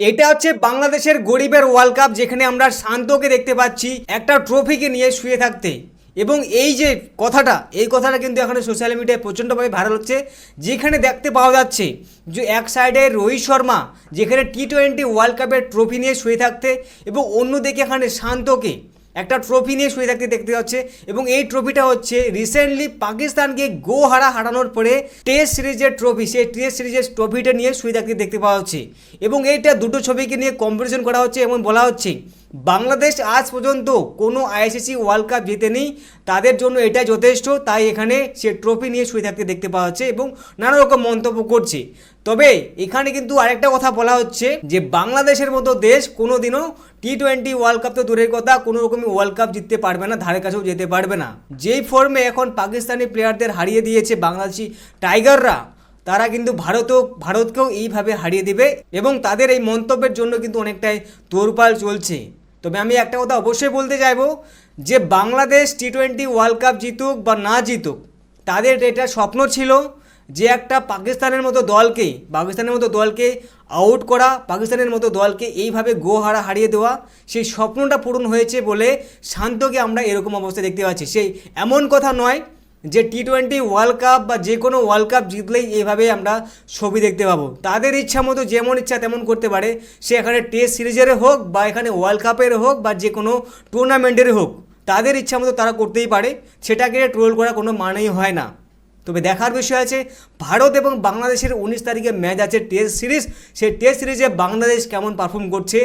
এটা হচ্ছে বাংলাদেশের গরিবের ওয়ার্ল্ড কাপ যেখানে আমরা শান্তকে দেখতে পাচ্ছি একটা ট্রফিকে নিয়ে শুয়ে থাকতে। এবং এই যে কথাটা, এই কথাটা কিন্তু এখানে সোশ্যাল মিডিয়ায় প্রচণ্ডভাবে ভাইরাল হচ্ছে, যেখানে দেখতে পাওয়া যাচ্ছে যে এক সাইডে রোহিত শর্মা, যেখানে টি টোয়েন্টি ওয়ার্ল্ড কাপের ট্রফি নিয়ে শুয়ে থাকতে এবং অন্যদিকে এখানে শান্তকে একটা ট্রফি নিয়ে শুয়ে থাকতে দেখতে হচ্ছে এবং এই ট্রফিটা হচ্ছে রিসেন্টলি পাকিস্তানকে গো হারা হারানোর পরে টেস্ট সিরিজের ট্রফি সেই টেস্ট সিরিজের ট্রফিটা নিয়ে শুয়ে থাকতে দেখতে পাওয়া হচ্ছে এবং এইটা দুটো ছবিকে নিয়ে কম্পিটিশন করা হচ্ছে এবং বলা হচ্ছে বাংলাদেশ আজ পর্যন্ত কোনো আইসিসি ওয়ার্ল্ড কাপ জেতেনি। তাদের জন্য এটাই যথেষ্ট। তাই এখানে সে ট্রফি নিয়ে শুয়ে থাকতে দেখতে পাওয়া হচ্ছে এবং নানা রকম মন্তব্য করছে। তবে এখানে কিন্তু আরেকটা কথা বলা হচ্ছে যে, বাংলাদেশের মতো দেশ কোনোদিনও টি টোয়েন্টি ওয়ার্ল্ড কাপ তো দূরের কথা, কোনো রকমই ওয়ার্ল্ড কাপ জিততে পারবে না, ধারে কাছেও যেতে পারবে না। যেই ফর্মে এখন পাকিস্তানি প্লেয়ারদের হারিয়ে দিয়েছে বাংলাদেশি টাইগাররা তারা কিন্তু ভারতও, ভারতকেও এইভাবে হারিয়ে দিবে এবং তাদের এই মন্তব্যের জন্য কিন্তু অনেকটাই তোরপাল চলছে। তবে আমি একটা কথা অবশ্যই বলতে চাইব যে Bangladesh T twenty world cup জিতুক বা না জিতুক, তাদের এটা স্বপ্ন ছিল যে একটা পাকিস্তানের মতো দলকে, পাকিস্তানের মতো দলকে আউট করা, পাকিস্তানের মতো দলকে এইভাবে গো হারা হারিয়ে দেওয়া, সেই স্বপ্নটা পূরণ হয়েছে বলে শান্তকে আমরা এরকম অবস্থা দেখতে পাচ্ছি। সেই এমন কথা নয় যে টি টোয়েন্টি ওয়ার্ল্ড কাপ বা যে কোনো ওয়ার্ল্ড কাপ জিতলেই এভাবে আমরা ছবি দেখতে পাবো। তাদের ইচ্ছা মতো যেমন ইচ্ছা তেমন করতে পারে। সে এখানে টেস্ট সিরিজের হোক বা এখানে ওয়ার্ল্ড কাপের হোক বা যে কোনো টুর্নামেন্টের হোক, তাদের ইচ্ছা মতো তারা করতেই পারে। সেটাকে ট্রোল করা কোনো মানেই হয় না। তবে দেখার বিষয় আছে, ভারত এবং বাংলাদেশের উনিশ তারিখে ম্যাচ আছে টেস্ট সিরিজ। সেই টেস্ট সিরিজে বাংলাদেশ কেমন পারফর্ম করছে?